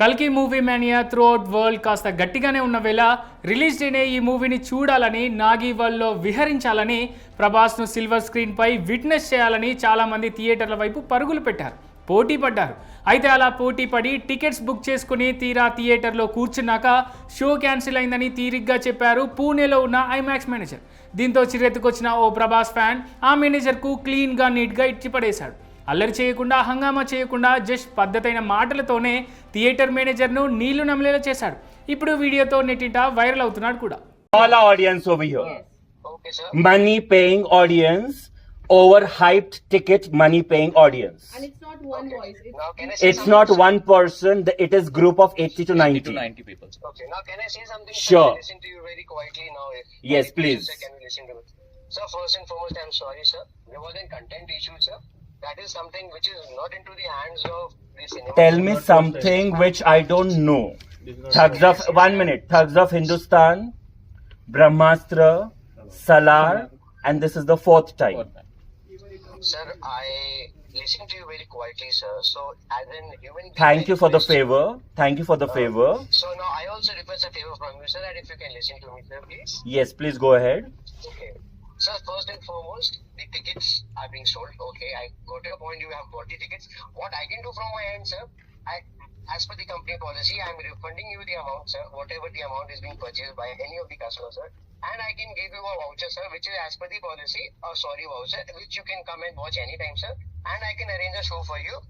కల్కి movie mania throughout world కాస్త గట్టిగానే ఉన్న వేళ రిలీజ్ డేనే ఈ మూవీని చూడాలని నాగి వరల్డ్లో విహరించాలని ప్రభాస్ను సిల్వర్ స్క్రీన్పై విట్నెస్ చేయాలని చాలామంది థియేటర్ల వైపు పరుగులు పెట్టారు. పోటీ పడ్డారు. అయితే అలా పోటీ పడి టికెట్స్ బుక్ చేసుకుని తీరా థియేటర్లో కూర్చున్నాక షో క్యాన్సిల్ అయిందని తీరిగ్గా చెప్పారు పూణేలో ఉన్న ఐమాక్స్ మేనేజర్. దీంతో చిరెత్తుకొచ్చిన ఓ ప్రభాస్ ఫ్యాన్ ఆ మేనేజర్కు క్లీన్గా నీట్గా ఇచ్చి పడేశాడు అల్లరి చేయకుండా హంగామా చేయకుండా జస్ట్ పద్ధతైన మాటలతోనే థియేటర్ మేనేజర్ను నీళ్ళు నమ్మలేలా చేశాడు. ఇప్పుడు వీడియోతో నెట్టింట వైరల్ అవుతున్నాడు కూడా. Audience money paying audience over hype ticket money paying audience it's not one person it is group of eighty to ninety sure yes please sir first and foremost I'm sorry sir was and content issue sir That is something which is not into the hands of the cinema. Tell me something which I don't know. Thugs of, one minute, Thugs of Hindustan, Brahmastra, Salar, and this is the fourth time. Sir, I listen to you very quietly, sir. So, as an human being, Thank you for the favor. Thank you for the uh, favor. So now I also request a favor from you, sir, that if you can listen to me, sir, please. Yes, please go ahead. Okay. Sir, first and foremost, the tickets are being sold. I got your point. You have bought the tickets. What I can do from my end, sir, I, as per the company policy, I am refunding you the amount, sir, whatever the amount is being purchased by any of the customers, sir. And I can give you a voucher, sir, which is as per the policy, a sorry voucher, which you can come and watch anytime, sir. And I can arrange a show for you